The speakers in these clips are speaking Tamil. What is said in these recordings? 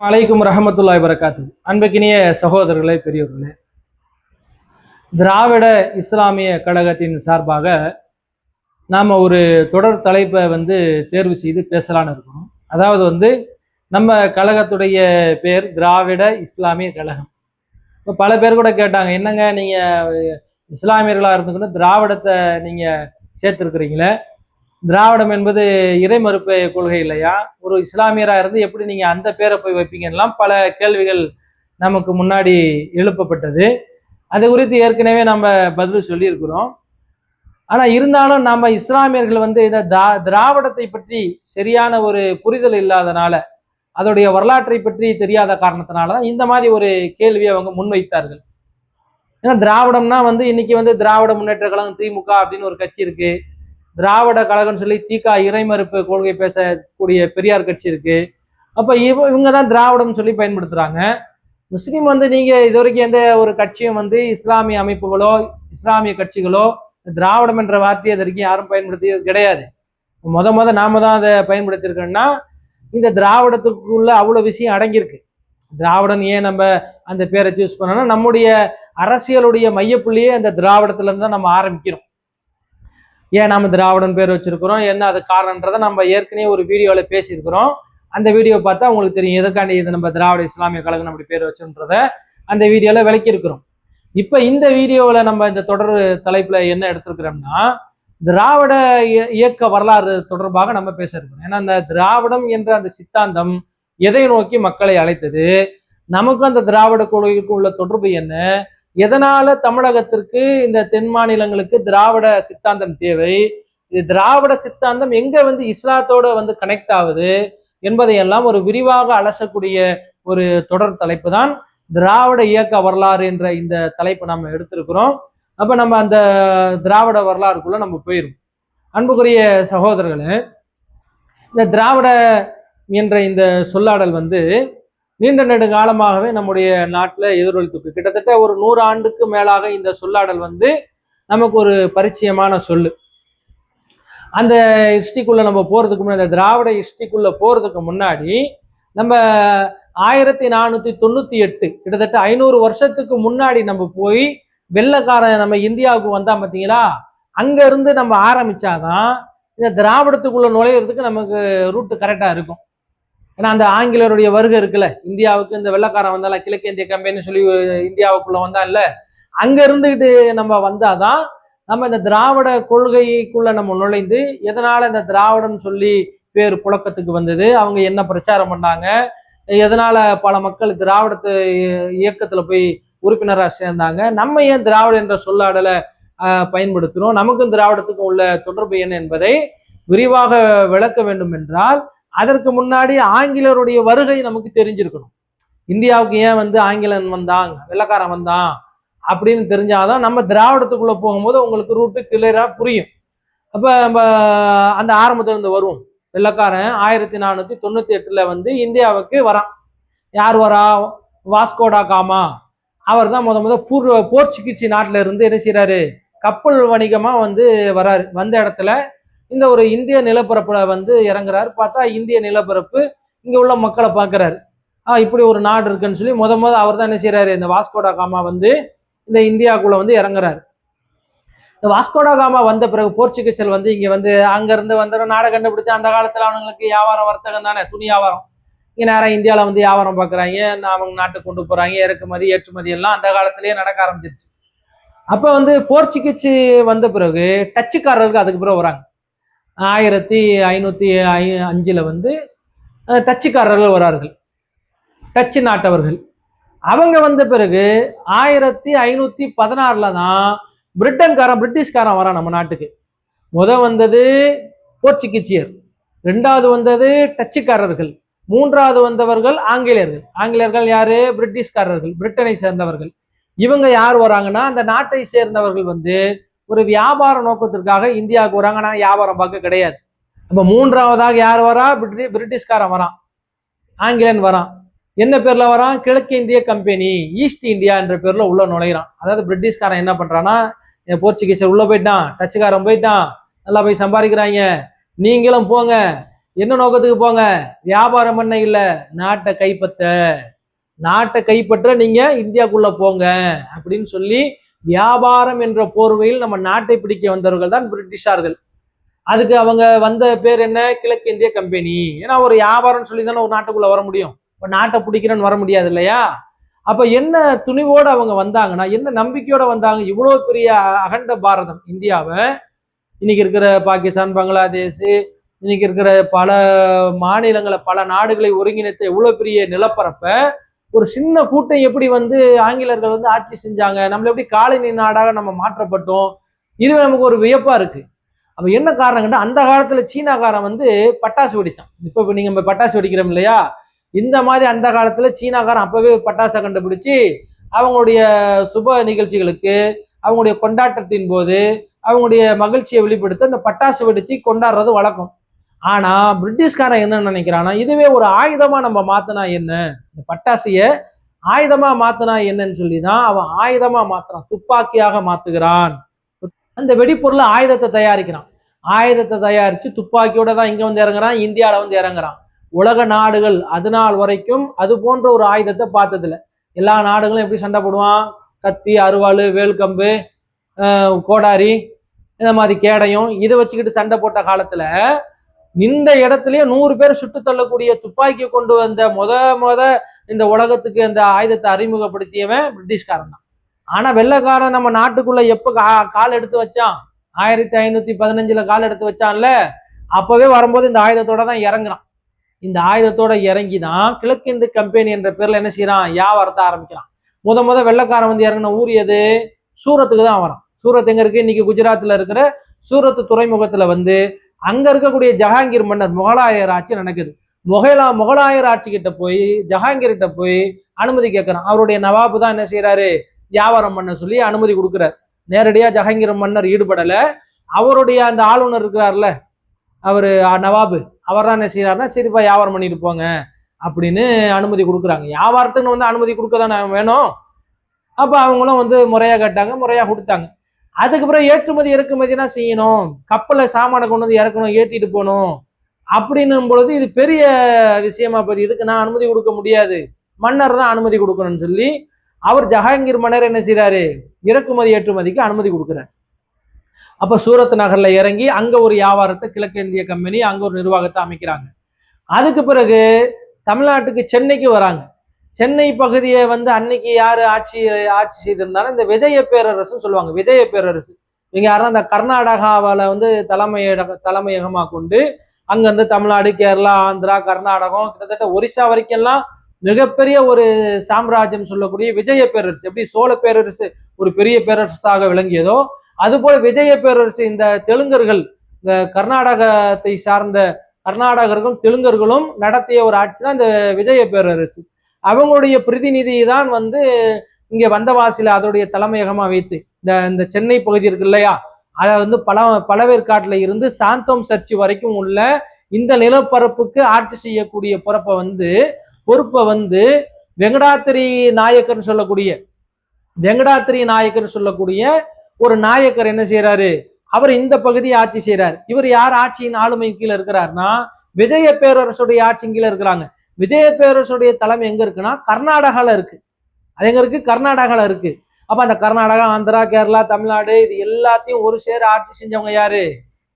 அலைக்கும் ரஹமத்துல்லாய் வரகாத்து அன்பக்கினிய சகோதரர்களே பெரியவர்களே திராவிட இஸ்லாமிய கழகத்தின் சார்பாக நாம் ஒரு தொடர் தலைப்பை வந்து தேர்வு செய்து பேசலான்னு இருக்கோம். அதாவது வந்து நம்ம கழகத்துடைய பேர் திராவிட இஸ்லாமிய கழகம். இப்போ பல பேர் கூட கேட்டாங்க என்னங்க நீங்கள் இஸ்லாமியர்களாக இருந்துக்கணும் திராவிடத்தை நீங்கள் சேர்த்துருக்குறீங்களே? திராவிடம் என்பது இறைமறுப்பு கொள்கை இல்லையா? ஒரு இஸ்லாமியராக இருந்து எப்படி நீங்கள் அந்த பேரை போய் வைப்பீங்கலாம் பல கேள்விகள் நமக்கு முன்னாடி எழுப்பப்பட்டது. அது குறித்து ஏற்கனவே நம்ம பதில் சொல்லியிருக்கிறோம். ஆனால் இருந்தாலும் நம்ம இஸ்லாமியர்கள் வந்து இந்த தா திராவிடத்தை பற்றி சரியான ஒரு புரிதல் இல்லாதனால அதோடைய வரலாற்றை பற்றி தெரியாத காரணத்தினால தான் இந்த மாதிரி ஒரு கேள்வியை அவங்க முன்வைத்தார்கள். ஏன்னா திராவிடம்னா வந்து இன்னைக்கு வந்து திராவிட முன்னேற்ற கழகம் திமுக அப்படின்னு ஒரு கட்சி இருக்குது திராவிட கழகம்னு சொல்லி தீகா இறைமறுப்பு கொள்கை பேசக்கூடிய பெரியார் கட்சி இருக்கு. அப்போ இவ இவங்க தான் திராவிடம்னு சொல்லி பயன்படுத்துகிறாங்க முஸ்லீம் வந்து நீங்கள் இது வரைக்கும் எந்த ஒரு கட்சியும் வந்து இஸ்லாமிய அமைப்புகளோ இஸ்லாமிய கட்சிகளோ திராவிடம் என்ற வார்த்தையை இது வரைக்கும் யாரும் பயன்படுத்தியது கிடையாது. முத முத நாம தான் அதை பயன்படுத்தியிருக்கோம்னா இந்த திராவிடத்துக்குள்ள அவ்வளோ விஷயம் அடங்கியிருக்கு. திராவிடன் ஏன் நம்ம அந்த பேரை சூஸ் பண்ணோம்னா நம்முடைய அரசியலுடைய மையப்புள்ளியே அந்த திராவிடத்துலேருந்து தான் நம்ம ஆரம்பிக்கிறோம். ஏன் நம்ம திராவிடன் பேர் வச்சிருக்கிறோம்? என்ன அது காரணன்றதை நம்ம ஏற்கனவே ஒரு வீடியோவில் பேசியிருக்கிறோம். அந்த வீடியோ பார்த்தா உங்களுக்கு தெரியும் எதுக்காண்டி இது நம்ம திராவிட இஸ்லாமிய கழகம் அப்படி பேர் வச்சுன்றத அந்த வீடியோவில் விளக்கியிருக்கிறோம். இப்போ இந்த வீடியோவில் நம்ம இந்த தொடர் தலைப்பில் என்ன எடுத்திருக்கிறோம்னா திராவிட இய- இயக்க வரலாறு தொடர்பாக நம்ம பேச இருக்கிறோம் ஏன்னா அந்த திராவிடம் என்ற அந்த சித்தாந்தம் எதை நோக்கி மக்களை அழைத்தது? நமக்கும் அந்த திராவிட கொள்கைக்கும் உள்ள தொடர்பு என்ன? எதனால தமிழகத்திற்கு இந்த தென் மாநிலங்களுக்கு திராவிட சித்தாந்தம் தேவை? இது திராவிட சித்தாந்தம் எங்க வந்து இஸ்லாத்தோட வந்து கனெக்ட் ஆகுது என்பதையெல்லாம் ஒரு விரிவாக அலசக்கூடிய ஒரு தொடர் தலைப்பு தான் திராவிட இயக்க வரலாறு என்ற இந்த தலைப்பு நம்ம எடுத்திருக்கிறோம். அப்ப நம்ம அந்த திராவிட வரலாறுக்குள்ள நம்ம போயிரும். அன்புக்குரிய சகோதரர்களே இந்த திராவிட என்ற இந்த சொல்லாடல் வந்து நீண்ட நெடுங்காலமாகவே நம்முடைய நாட்டில் எதிரொலித்துக்கு கிட்டத்தட்ட ஒரு நூறு ஆண்டுக்கு மேலாக இந்த சொல்லாடல் வந்து நமக்கு ஒரு பரிச்சயமான சொல்லு. அந்த ஹிஸ்டிக்குள்ள நம்ம போகிறதுக்கு முன்னாடி அந்த திராவிட ஹிஸ்டிக்குள்ள போகிறதுக்கு முன்னாடி நம்ம ஆயிரத்தி நானூற்றி தொண்ணூற்றி எட்டு கிட்டத்தட்ட ஐநூறு வருஷத்துக்கு முன்னாடி நம்ம போய் வெள்ளைக்காரன் நம்ம இந்தியாவுக்கு வந்தால் பார்த்தீங்களா அங்கேருந்து நம்ம ஆரம்பிச்சாதான் இந்த திராவிடத்துக்குள்ளே நுழையிறதுக்கு நமக்கு ரூட்டு கரெக்டாக இருக்கும். ஏன்னா அந்த ஆங்கிலேயருடைய வருகை இருக்குல்ல. இந்தியாவுக்கு இந்த வெள்ளக்காரன் வந்தால கிழக்கிந்திய கம்பெனி சொல்லி இந்தியாவுக்குள்ள வந்தான்ல. அங்க இருந்துகிட்டு நம்ம வந்தாதான் நம்ம இந்த திராவிட கொள்கைக்குள்ள நம்ம நுழைந்து எதனால இந்த திராவிடம் சொல்லி பேர் புழக்கத்துக்கு வந்தது அவங்க என்ன பிரச்சாரம் பண்ணாங்க எதனால பல மக்கள் திராவிடத்து இயக்கத்துல போய் உறுப்பினராக சேர்ந்தாங்க நம்ம ஏன் திராவிட என்ற சொல்லாடலை பயன்படுத்துகிறோம் நமக்கும் திராவிடத்துக்கும் உள்ள தொடர்பு என்ன என்பதை விரிவாக விளக்க வேண்டும் என்றால் அதற்கு முன்னாடி ஆங்கிலருடைய வருகை நமக்கு தெரிஞ்சிருக்கணும். இந்தியாவுக்கு ஏன் வந்து ஆங்கிலன் வந்தான் வெள்ளக்காரன் வந்தான் அப்படின்னு தெரிஞ்சாதான் நம்ம திராவிடத்துக்குள்ள போகும்போது உங்களுக்கு ரூட்டு கிளியரா புரியும். அப்ப நம்ம அந்த ஆரம்பத்துல இருந்து வருவோம். வெள்ளக்காரன் ஆயிரத்தி நானூத்தி தொண்ணூத்தி எட்டுல வந்து இந்தியாவுக்கு வரான். யார் வரா? Vasco da gamma. அவர் தான் முத முத பூர்வ போர்ச்சுகீச்சி நாட்டுல இருந்து என்ன செய்கிறாரு கப்பல் வணிகமா வந்து வராரு. வந்த இடத்துல இந்த ஒரு இந்திய நிலப்பரப்புல வந்து இறங்குறாரு. பார்த்தா இந்திய நிலப்பரப்பு இங்க உள்ள மக்களை பார்க்கறாரு. ஆ இப்படி ஒரு நாடு இருக்குன்னு சொல்லி முத முத அவர் தான் என்ன செய்றாரு? இந்த வாஸ்கோடா காமா வந்து இந்த இந்தியாவுக்குள்ள வந்து இறங்குறாரு. இந்த வாஸ்கோடா காமா வந்த பிறகு போர்ச்சுகீசல் வந்து இங்க வந்து அங்க இருந்து வந்து நாடை கண்டுபிடிச்சு அந்த காலத்துல அவங்களுக்கு வியாபாரம் வர்த்தகம் தானே? துணி வியாபாரம். இங்க நேரம் இந்தியாவில வந்து வியாபாரம் பாக்குறாங்க. அவங்க நாட்டுக்கு கொண்டு போறாங்க. இறக்குமதி ஏற்றுமதி எல்லாம் அந்த காலத்திலேயே நடக்க ஆரம்பிச்சிருச்சு. அப்ப வந்து போர்ச்சுகீச்சு வந்த பிறகு டச்சுக்காரருக்கு அதுக்கு பிறகு வராங்க. ஆயிரத்தி ஐநூற்றி ஐ அஞ்சில் வந்து டச்சுக்காரர்கள் வரார்கள். டச்சு நாட்டவர்கள். அவங்க வந்த பிறகு ஆயிரத்தி ஐநூற்றி பதினாறில் தான் பிரிட்டன்காரன் பிரிட்டிஷ்காரன் வரான் நம்ம நாட்டுக்கு. முத வந்தது போர்ச்சுகீசியர். ரெண்டாவது வந்தது டச்சுக்காரர்கள். மூன்றாவது வந்தவர்கள் ஆங்கிலேயர்கள். ஆங்கிலேயர்கள் யாரு? பிரிட்டிஷ்காரர்கள். பிரிட்டனை சேர்ந்தவர்கள். இவங்க யார் வராங்கன்னா அந்த நாட்டை சேர்ந்தவர்கள் வந்து ஒரு வியாபார நோக்கத்திற்காக இந்தியாவுக்கு வராங்க. ஆனா வியாபாரம் பார்க்க கிடையாது. நம்ம மூன்றாவதாக யார் வரா? பிரிட்டி- பிரிட்டிஷ்காரன் வரான். ஆங்கிலன் வரான். என்ன பேர்ல வரான்? கிழக்கு இந்திய கம்பெனி ஈஸ்ட் இந்தியா என்ற பேர்ல உள்ள நுழையிறான். அதாவது பிரிட்டிஷ்காரன் என்ன பண்றான்னா என் போர்ச்சுகீசர் உள்ள போயிட்டான் டச்சுக்காரன் போயிட்டான். நல்லா போய் சம்பாதிக்கிறாங்க. நீங்களும் போங்க. என்ன நோக்கத்துக்கு போங்க? வியாபாரம் பண்ண இல்ல. நாட்டை கைப்பற்ற. நாட்டை கைப்பற்ற நீங்க இந்தியாக்குள்ள போங்க. அப்படின்னு சொல்லி வியாபாரம் என்ற போர்வையில் நம்ம நாட்டை பிடிக்க வந்தவர்கள் தான் பிரிட்டிஷார்கள். அதுக்கு அவங்க வந்த பேர் என்ன? கிழக்கிந்திய கம்பெனி. ஏன்னா ஒரு வியாபாரம் சொல்லி தானே ஒரு நாட்டுக்குள்ள வர முடியும். இப்போ நாட்டை பிடிக்கிறேன்னு வர முடியாது இல்லையா? அப்ப என்ன துணிவோடு அவங்க வந்தாங்கன்னா என்ன நம்பிக்கையோட வந்தாங்க? இவ்வளோ பெரிய அகண்ட பாரதம் இந்தியாவை. இன்னைக்கு இருக்கிற பாகிஸ்தான் பங்களாதேஷ் இன்னைக்கு இருக்கிற பல மாநிலங்களை பல நாடுகளை ஒருங்கிணைத்த இவ்வளோ பெரிய நிலப்பரப்பை ஒரு சின்ன கூட்டம் எப்படி வந்து ஆங்கிலர்கள் வந்து ஆட்சி செஞ்சாங்க நம்மள எப்படி காலனி நாடாக நம்ம மாற்றப்பட்டோம் இது நமக்கு ஒரு வியப்பா இருக்கு. அப்ப என்ன காரணம் கேட்டா அந்த காலத்துல சீனாக்காரன் வந்து பட்டாசு வெடிச்சான். இப்ப இப்ப நீங்க பட்டாசு வெடிக்கிறோம் இல்லையா? இந்த மாதிரி அந்த காலத்துல சீனாக்காரன் அப்பவே பட்டாசை கண்டுபிடிச்சு அவங்களுடைய சுப நிகழ்ச்சிகளுக்கு அவங்களுடைய கொண்டாட்டத்தின் போது அவங்களுடைய மகிழ்ச்சியை வெளிப்படுத்த இந்த பட்டாசு வெடிச்சு கொண்டாடுறது வழக்கம். ஆனால் பிரிட்டிஷ்காரன் என்ன நினைக்கிறான்னா இதுவே ஒரு ஆயுதமாக நம்ம மாற்றினா என்ன? இந்த பட்டாசையை ஆயுதமாக மாற்றினா என்னன்னு சொல்லி தான் அவன் ஆயுதமாக மாற்றுறான் துப்பாக்கியாக மாற்றுகிறான் அந்த வெடிப்பொருளை ஆயுதத்தை தயாரிக்கிறான். ஆயுதத்தை தயாரித்து துப்பாக்கியோட தான் இங்கே வந்து இறங்குறான் இந்தியாவில் வந்து இறங்குறான். உலக நாடுகள் அது நாள் வரைக்கும் அது போன்ற ஒரு ஆயுதத்தை பார்த்ததில்ல. எல்லா நாடுகளும் எப்படி சண்டை போடுவான்? கத்தி அருவாள் வேல்கம்பு கோடாரி இந்த மாதிரி கேடயம் இதை வச்சுக்கிட்டு சண்டை போட்ட காலத்தில் இந்த இடத்துலயே நூறு பேர் சுட்டு தள்ளக்கூடிய துப்பாக்கி கொண்டு வந்த முத முத இந்த உலகத்துக்கு அந்த ஆயுதத்தை அறிமுகப்படுத்தியவன் பிரிட்டிஷ்காரன் தான். ஆனா வெள்ளைக்காரன் நம்ம நாட்டுக்குள்ள எப்ப கா- கால் எடுத்து வச்சான்? ஆயிரத்தி ஐநூத்தி பதினஞ்சுல கால் எடுத்து வச்சான்ல? அப்பவே வரும்போது இந்த ஆயுதத்தோட தான் இறங்குறான். இந்த ஆயுதத்தோட இறங்கி தான் கிழக்கிந்து கம்பெனி என்ற பேர்ல என்ன செய்யறான் வியாபாரத்தை ஆரம்பிக்கிறான். முத முத வெள்ளைக்காரன் வந்து இறங்கின ஊர் எது? சூரத்துக்கு தான் வரான். சூரத் எங்க இருக்கு? இன்னைக்கு குஜராத்ல இருக்கிற சூரத் துறைமுகத்துல வந்து அங்க இருக்கக்கூடிய ஜஹாங்கீர் மன்னர் முகலாயர் ஆட்சி நடக்குது. முகலா முகலாயர் ஆட்சி கிட்ட போய் ஜஹாங்கீர் கிட்ட போய் அனுமதி கேட்குறான். அவருடைய நவாபு தான் என்ன செய்யறாரு வியாபாரம் பண்ண சொல்லி அனுமதி கொடுக்குறார். நேரடியாக ஜஹாங்கீர் மன்னர் ஈடுபடல. அவருடைய அந்த ஆளுநர் இருக்கிறார்ல அவர் நவாபு அவர் தான் என்ன செய்யறாருன்னா சரிப்பா வியாபாரம் பண்ணிட்டு போங்க அப்படின்னு அனுமதி கொடுக்குறாங்க. வியாபாரத்துக்குன்னு வந்து அனுமதி கொடுக்க தானே வேணும்? அப்போ அவங்களும் வந்து முறையாக கேட்டாங்க முறையாக கொடுத்தாங்க. அதுக்கப்புறம் ஏற்றுமதி இறக்குமதினா செய்யணும்? கப்பலை சாமானை கொண்டு வந்து இறக்கணும் ஏற்றிட்டு போகணும். அப்படின்னும் பொழுது இது பெரிய விஷயமா போகுது இதுக்கு நான் அனுமதி கொடுக்க முடியாது. மன்னர் தான் அனுமதி கொடுக்கணும்னு சொல்லி அவர் ஜஹாங்கீர் மன்னர் என்ன செய்கிறாரு இறக்குமதி ஏற்றுமதிக்கு அனுமதி கொடுக்குறாரு. அப்போ சூரத் நகரில் இறங்கி அங்கே ஒரு வியாபாரத்தை கிழக்கிந்திய கம்பெனி அங்கே ஒரு நிர்வாகத்தை அமைக்கிறாங்க. அதுக்கு பிறகு தமிழ்நாட்டுக்கு சென்னைக்கு வராங்க. சென்னை பகுதியை வந்து அன்னைக்கு யாரு ஆட்சி ஆட்சி செய்திருந்தாலும் இந்த விஜய பேரரசுன்னு சொல்லுவாங்க விஜய பேரரசு. இவங்க யாரும் அந்த கர்நாடகாவில் வந்து தலைமையிட தலைமையகமாக கொண்டு அங்கேருந்து தமிழ்நாடு கேரளா ஆந்திரா கர்நாடகம் கிட்டத்தட்ட ஒரிசா வரைக்கும்லாம் மிகப்பெரிய ஒரு சாம்ராஜ்யம் சொல்லக்கூடிய விஜய பேரரசு. எப்படி சோழ பேரரசு ஒரு பெரிய பேரரசாக விளங்கியதோ அதுபோல விஜய பேரரசு இந்த தெலுங்கர்கள் இந்த கர்நாடகத்தை சார்ந்த கர்நாடகர்களும் தெலுங்கர்களும் நடத்திய ஒரு ஆட்சி தான் இந்த விஜய பேரரசு. அவங்களுடைய பிரதிநிதி தான் வந்து இங்கே வந்தவாசியில் அதோடைய தலைமையகமாக வைத்து இந்த இந்த சென்னை பகுதி இருக்கு இல்லையா? அதை வந்து பல பலவேற்காட்டில் இருந்து சாந்தோம் சர்ச்சு வரைக்கும் உள்ள இந்த நிலப்பரப்புக்கு ஆட்சி செய்யக்கூடிய பொறுப்பை வந்து பொறுப்பை வந்து வெங்கடாத்திரி நாயக்கர்னு சொல்லக்கூடிய வெங்கடாத்திரி நாயக்கர்னு சொல்லக்கூடிய ஒரு நாயக்கர் என்ன செய்யறாரு அவர் இந்த பகுதியை ஆட்சி செய்றாரு. இவர் யார் ஆட்சியின் ஆளுமை கீழே இருக்கிறாருன்னா விஜய பேரரசுடைய ஆட்சியின் கீழே இருக்கிறாங்க. விஜய பேரரசுடைய தலைமை எங்க இருக்குன்னா கர்நாடகால இருக்கு. அது எங்க இருக்கு? கர்நாடகால இருக்கு. அப்ப அந்த கர்நாடகா ஆந்திரா கேரளா தமிழ்நாடு இது எல்லாத்தையும் ஒரு சேர ஆட்சி செஞ்சவங்க யாரு?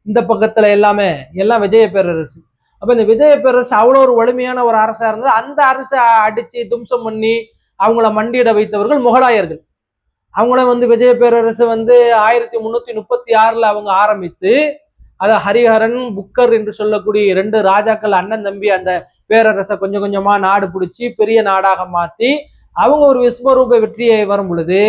இந்த பக்கத்துல எல்லாமே எல்லாம் விஜய பேரரசு அப்ப இந்த விஜய பேரரசு அவ்வளோ ஒரு வலிமையான ஒரு அரசா இருந்தது. அந்த அரசை அடிச்சு தும்சம் பண்ணி அவங்கள மண்டியிட வைத்தவர்கள் முகலாயர்கள். அவங்கள வந்து விஜய பேரரசு வந்து ஆயிரத்தி முன்னூத்தி முப்பத்தி ஆறுல அவங்க ஆரம்பித்து அதை ஹரிஹரன் புக்கர் என்று சொல்லக்கூடிய ரெண்டு ராஜாக்கள் அண்ணன் தம்பி அந்த பேரரசை கொஞ்சம் கொஞ்சமா நாடு பிடிச்சி பெரிய நாடாக மாத்தி அவங்க ஒரு விஸ்வரூப வெற்றியை வரும் பொழுது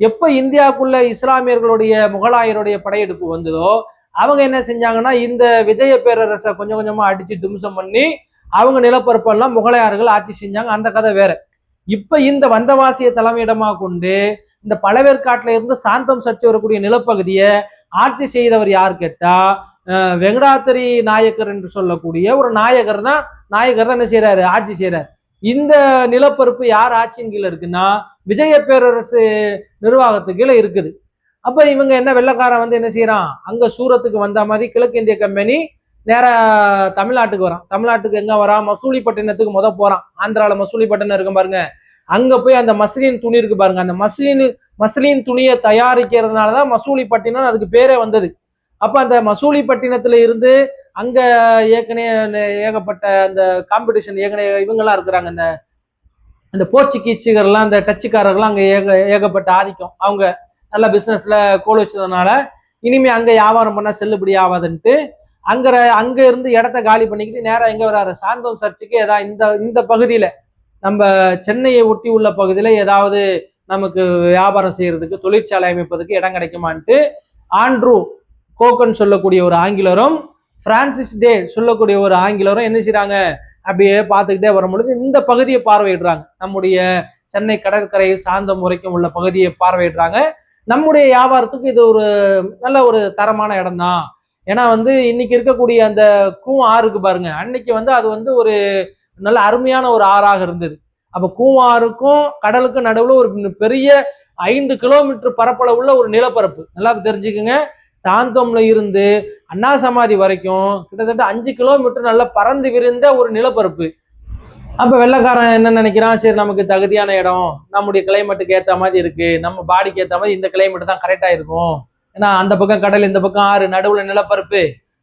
எப்ப இந்தியாவுக்குள்ள இஸ்லாமியர்களுடைய முகலாயருடைய படையெடுப்பு வந்ததோ அவங்க என்ன செஞ்சாங்கன்னா இந்த விஜய பேரரசை கொஞ்சம் கொஞ்சமா அடிச்சு தும்சம் பண்ணி அவங்க நிலப்பரப்பெல்லாம் முகலாயர்கள் ஆட்சி செஞ்சாங்க. அந்த கதை வேற. இப்ப இந்த வந்தவாசிய தலைமையிடமா கொண்டு இந்த பழவேற்காட்டுல இருந்து சாந்தம் சர்ச்சை வரக்கூடிய நிலப்பகுதியை ஆட்சி செய்தவர் யார் கேட்டா வெங்கடாத்திரி நாயக்கர் என்று சொல்லக்கூடிய ஒரு நாயகர் தான் நாயகர் தான் என்ன செய்யறாரு ஆட்சி செய்யறாரு இந்த நிலப்பரப்பு யார் ஆட்சியின் கீழே இருக்குன்னா விஜய பேரரசு நிர்வாகத்துக்கு கீழே இருக்குது. அப்ப இவங்க என்ன வெள்ளக்காரன் வந்து என்ன செய்யறான் அங்க சூரத்துக்கு வந்த மாதிரி கிழக்கிந்திய கம்பெனி நேர தமிழ்நாட்டுக்கு வரான். தமிழ்நாட்டுக்கு எங்க வரான்? மசூலிப்பட்டினத்துக்கு முத போறான். ஆந்திரால மசூலிப்பட்டினம் இருக்கும் பாருங்க. அங்க போய் அந்த மஸ்லின் துணி இருக்கு பாருங்க. அந்த மஸ்லின் மஸ்லின் துணியை தயாரிக்கிறதுனால தான் மசூலிப்பட்டினம் அதுக்கு பேரே வந்தது. அப்ப அந்த மசூலிப்பட்டினத்துல இருந்து அங்கே ஏற்கனவே ஏகப்பட்ட அந்த காம்படிஷன் ஏற்கனவே இவங்கெல்லாம் இருக்கிறாங்க. இந்த அந்த போர்ச்சுகீச்சுகர்லாம் அந்த டச்சுக்காரர்கள்லாம் அங்கே ஏக ஏகப்பட்ட ஆதிக்கம். அவங்க நல்ல பிஸ்னஸில் கோல் வச்சதுனால இனிமேல் அங்கே வியாபாரம் பண்ண செல்லுபடி ஆகாதுன்ட்டு அங்கே அங்கே இருந்து இடத்த காலி பண்ணிக்கிட்டு நேராக எங்கே வராரு? சாந்தோம் சர்ச்சுக்கு ஏதாவது இந்த இந்த பகுதியில். நம்ம சென்னையை ஒட்டி உள்ள பகுதியில் ஏதாவது நமக்கு வியாபாரம் செய்கிறதுக்கு தொழிற்சாலை அமைப்பதற்கு இடம் கிடைக்குமான்ட்டு ஆண்ட்ரூ கோக்கன் சொல்லக்கூடிய ஒரு ஆங்கிலரும் பிரான்சிஸ் டே சொல்லக்கூடிய ஒரு ஆங்கிலரும் என்ன செய்கிறாங்க அப்படியே பார்த்துக்கிட்டே வரும் பொழுது இந்த பகுதியை பார்வையிடுறாங்க. நம்முடைய சென்னை கடற்கரை சார்ந்த முறைக்கும் உள்ள பகுதியை பார்வையிடுறாங்க. நம்முடைய வியாபாரத்துக்கு இது ஒரு நல்ல ஒரு தரமான இடம் தான் ஏன்னா வந்து இன்னைக்கு இருக்கக்கூடிய அந்த கூ ஆறுக்கு பாருங்க. அன்னைக்கு வந்து அது வந்து ஒரு நல்ல அருமையான ஒரு ஆறாக இருந்தது. அப்ப கூவாருக்கும் கடலுக்கும் நடுவில் ஒரு பெரிய ஐந்து கிலோமீட்டர் பரப்பளவுள்ள ஒரு நிலப்பரப்பு. நல்லா தெரிஞ்சுக்குங்க. சாந்தோம்ல இருந்து அண்ணா சமாதி வரைக்கும் கிட்டத்தட்ட அஞ்சு கிலோமீட்டர் நல்லா பறந்து விரிந்த ஒரு நிலப்பரப்பு. அப்ப வெள்ளைக்காரன் என்ன நினைக்கிறான்? சரி நமக்கு தகுதியான இடம் நம்முடைய கிளைமேட்டுக்கு ஏத்த மாதிரி இருக்கு நம்ம பாடிக்கு ஏத்த மாதிரி இந்த கிளைமேட் தான் கரெக்டா இருக்கும். ஏன்னா அந்த பக்கம் கடல் இந்த பக்கம் ஆறு நடுவுல நிலப்பரப்பு.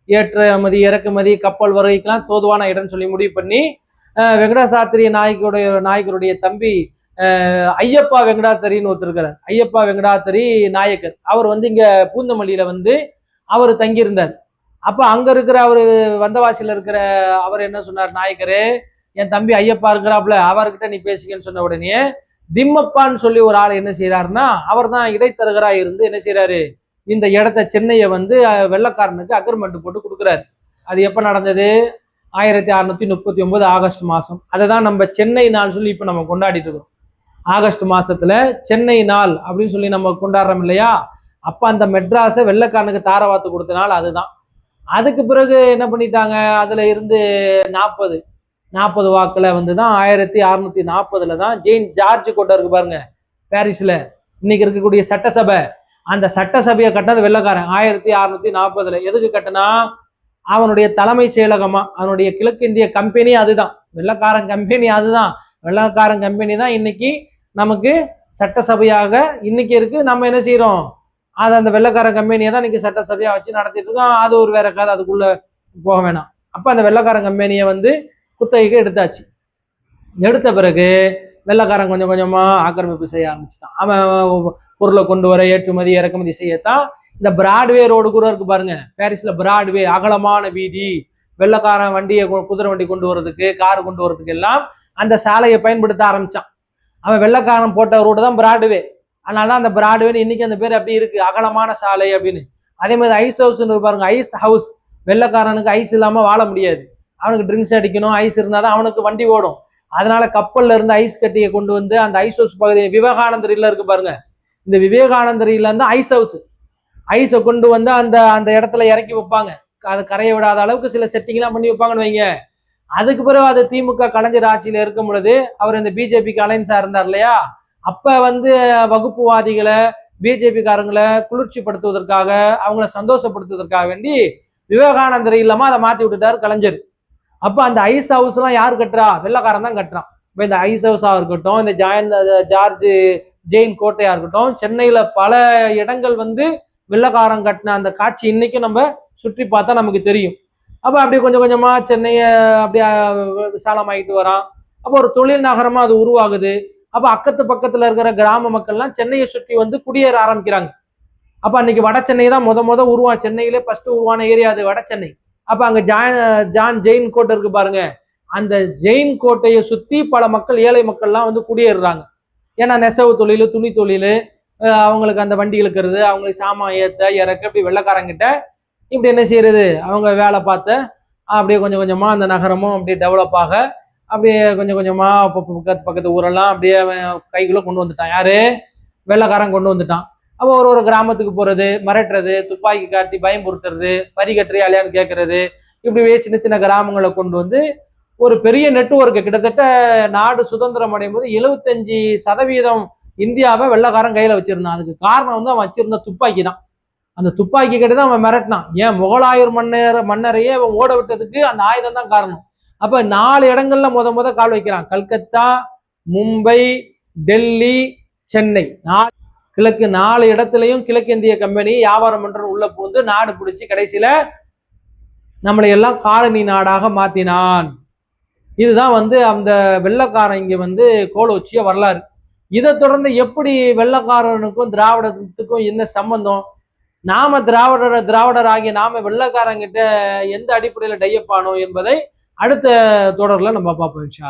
ஏற்றுமதி இறக்குமதி கப்பல் வருகைக்கெல்லாம் தோதுவான இடம்னு சொல்லி முடிவு பண்ணி அஹ், நாயக்கருடைய நாயக்கருடைய தம்பி ஐயப்பா வெங்கடாத்தரின்னு ஒருத்தர் இருக்கிறார் ஐயப்பா வெங்கடாத்தரி நாயக்கர். அவர் வந்து இங்க பூந்தமல்லியில வந்து அவர் தங்கியிருந்தார். அப்ப அங்க இருக்கிற அவர் வந்தவாசியில இருக்கிற அவர் என்ன சொன்னார்? நாயக்கரு என் தம்பி ஐயப்பா இருக்கிறாப்புல அவர்கிட்ட நீ பேசிக்கன்னு சொன்ன உடனே திம்மப்பான்னு சொல்லி ஒரு ஆள் என்ன செய்யறாருன்னா அவர் தான் இடைத்தரகரா இருந்து என்ன செய்யறாரு இந்த இடத்த சென்னையை வந்து வெள்ளக்காரனுக்கு அக்ரிமெண்ட் போட்டு கொடுக்குறாரு. அது எப்போ நடந்தது? ஆயிரத்தி அறுநூத்தி முப்பத்தி ஒன்பது ஆகஸ்ட் மாதம் அதை தான் நம்ம சென்னை நாள் சொல்லி இப்போ நம்ம கொண்டாடிட்டு இருக்கோம். ஆகஸ்ட் மாசத்துல சென்னை நாள் அப்படின்னு சொல்லி நம்ம கொண்டாடுறோம் இல்லையா? அப்ப அந்த மெட்ராஸை வெள்ளைக்காரனுக்கு தாரவாத்து கொடுத்த நாள் அதுதான். அதுக்கு பிறகு என்ன பண்ணிட்டாங்க? அதுல இருந்து நாற்பது நாற்பது வாக்குல வந்து தான் ஆயிரத்தி அறுநூத்தி நாற்பதுல தான் ஜெயின் ஜார்ஜ் கொண்டு இருக்கு பாருங்க பாரிஸ்ல. இன்னைக்கு இருக்கக்கூடிய சட்டசபை. அந்த சட்டசபையை கட்டினது வெள்ளக்காரன் ஆயிரத்தி அறுநூத்தி நாற்பதுல எதுக்கு கட்டினா? அவனுடைய தலைமைச் செயலகமா அவனுடைய கிழக்கிந்திய கம்பெனி அதுதான். வெள்ளக்காரன் கம்பெனி அதுதான். வெள்ளக்காரன் கம்பெனி தான் இன்னைக்கு நமக்கு சட்டசபையாக இன்னைக்கு இருக்கு. நம்ம என்ன செய்யறோம் அது அந்த வெள்ளக்கார கம்பெனியை தான் இன்னைக்கு சட்டசபையா வச்சு நடத்திட்டு இருக்கோம். அது ஒரு வேற கதை. அதுக்குள்ள போக வேணாம். அப்ப அந்த வெள்ளக்கார கம்பெனியை வந்து குத்தகைக்கு எடுத்தாச்சு. எடுத்த பிறகு வெள்ளைக்காரன் கொஞ்சம் கொஞ்சமா ஆக்கிரமிப்பு செய்ய ஆரம்பிச்சிட்டான். அவன் பொருளை கொண்டு வர ஏற்றுமதி இறக்குமதி செய்யத்தான். இந்த பிராட்வே ரோடு கூட இருக்கு பாருங்க. பாரிஸ்ல பிராட்வே அகலமான வீதி. வெள்ளைக்காரன் வண்டியை குதிரை வண்டி கொண்டு வரதுக்கு கார் கொண்டு வரதுக்கு எல்லாம் அந்த சாலையை பயன்படுத்த ஆரம்பிச்சான். அவன் வெள்ளைக்காரன் போட்ட ரூட்டு தான் பிராட்வே அதனால தான் அந்த பிராட்வே இன்னைக்கு அந்த பேர் அப்படி இருக்கு. அகலமான சாலை அப்படின்னு. அதே மாதிரி ஐஸ் ஹவுஸ்னு பாருங்க. ஐஸ் ஹவுஸ் வெள்ளைக்காரனுக்கு ஐஸ் இல்லாமல் வாழ முடியாது. அவனுக்கு ட்ரிங்க்ஸ் அடிக்கணும் ஐஸ் இருந்தால் தான் அவனுக்கு வண்டி ஓடும். அதனால கப்பல்ல இருந்து ஐஸ் கட்டியை கொண்டு வந்து அந்த ஐஸ் ஹவுஸ் பகுதி இல்ல இருக்கு பாருங்க. இந்த விவேகானந்தரில இருந்து ஐஸ் ஹவுஸ் ஐஸை கொண்டு வந்து அந்த அந்த இடத்துல இறக்கி வைப்பாங்க. அது கரையை விடாத அளவுக்கு சில செட்டிங்லாம் பண்ணி வைப்பாங்கன்னு வைங்க. அதுக்கு பிறகு அது திமுக கலைஞர் ஆட்சியில இருக்கும் பொழுது அவர் இந்த பிஜேபிக்கு அலைன்ஸா இருந்தார் இல்லையா? அப்ப வந்து வகுப்புவாதிகளை பிஜேபிக்காரங்களை குளிர்ச்சிப்படுத்துவதற்காக அவங்கள சந்தோஷப்படுத்துவதற்காக வேண்டி விவேகானந்தர் இல்லாம அதை மாத்தி விட்டுட்டார் கலைஞர். அப்ப அந்த ஐஸ் ஹவுஸ் எல்லாம் யார் கட்டுறா? வெள்ளைக்காரன் தான் கட்டுறான். இப்ப இந்த ஐஸ் ஹவுஸா இருக்கட்டும் இந்த ஜாயின் ஜார்ஜ் ஜெயின் கோட்டையா இருக்கட்டும் சென்னையில பல இடங்கள் வந்து வெள்ளைக்காரன் கட்டின அந்த காட்சி இன்னைக்கும் நம்ம சுற்றி பார்த்தா நமக்கு தெரியும். அப்போ அப்படியே கொஞ்சம் கொஞ்சமாக சென்னையை அப்படியே விசாலமாகிட்டு வரான். அப்போ ஒரு தொழில் நகரமாக அது உருவாகுது. அப்போ அக்கத்து பக்கத்தில் இருக்கிற கிராம மக்கள்லாம் சென்னையை சுற்றி வந்து குடியேற ஆரம்பிக்கிறாங்க. அப்போ அன்னைக்கு வட சென்னை தான் முத முத உருவா சென்னையிலே ஃபஸ்ட்டு உருவான ஏரியா அது வட சென்னை. அப்போ அங்கே ஜான் ஜான் ஜெயின் கோட்டை இருக்கு பாருங்க. அந்த ஜெயின் கோட்டையை சுற்றி பல மக்கள் ஏழை மக்கள்லாம் வந்து குடியேறுறாங்க. ஏன்னா நெசவு தொழில் துணி தொழில் அவங்களுக்கு அந்த வண்டி இழுக்கிறது அவங்களுக்கு சாமான் ஏற்ற இறக்க இப்படி வெள்ளக்காரங்கிட்ட இப்படி என்ன செய்யறது? அவங்க வேலை பார்த்து அப்படியே கொஞ்சம் கொஞ்சமா அந்த நகரமும் அப்படியே டெவலப் ஆக அப்படியே கொஞ்சம் கொஞ்சமா பக்கத்து பக்கத்து ஊரெல்லாம் அப்படியே அவன் கொண்டு வந்துட்டான். யாரு? வெள்ளைக்காரன் கொண்டு வந்துட்டான். அப்போ ஒரு ஒரு கிராமத்துக்கு போறது மிரட்டுறது துப்பாக்கி காட்டி பயம்புறுத்துறது வரி கட்டுறியா இல்லையான்னு கேட்கறது இப்படியே சின்ன சின்ன கிராமங்களை கொண்டு வந்து ஒரு பெரிய நெட்வொர்க் கிட்டத்தட்ட நாடு சுதந்திரம் அடையும் போது எழுபத்தஞ்சு சதவீதம் இந்தியாவை வெள்ளைக்காரன் கையில வச்சிருந்தான். அதுக்கு காரணம் வந்து அவன் வச்சிருந்த துப்பாக்கி தான் அந்த துப்பாக்கி கிட்ட தான் அவன் மிரட்டினான். ஏன்? முகலாயர் மன்னர் மன்னரையே அவன் ஓட விட்டதுக்கு அந்த ஆயுதம் தான் காரணம். அப்ப நாலு இடங்கள்ல முத முத கால் வைக்கிறான். கல்கத்தா மும்பை டெல்லி சென்னை. நாலு கிழக்கு நாலு இடத்துலையும் கிழக்கிந்திய கம்பெனி வியாபாரம் பண்ற உள்ள பூந்து நாடு பிடிச்சி கடைசியில நம்மளை எல்லாம் காலனி நாடாக மாத்தினான். இதுதான் வந்து அந்த வெள்ளக்காரன் இங்க வந்து கோலோச்சிய வரலாறு. இதை தொடர்ந்து எப்படி வெள்ளக்காரனுக்கும் திராவிடத்துக்கும் என்ன சம்பந்தம்? நாம திராவிடர் திராவிடர் ஆகிய நாம வெள்ளக்காரங்கிட்ட எந்த அடிப்படையில் டையப்பானோம் என்பதை அடுத்த தொடர்ல நம்ம பார்ப்போம் இன்ஷா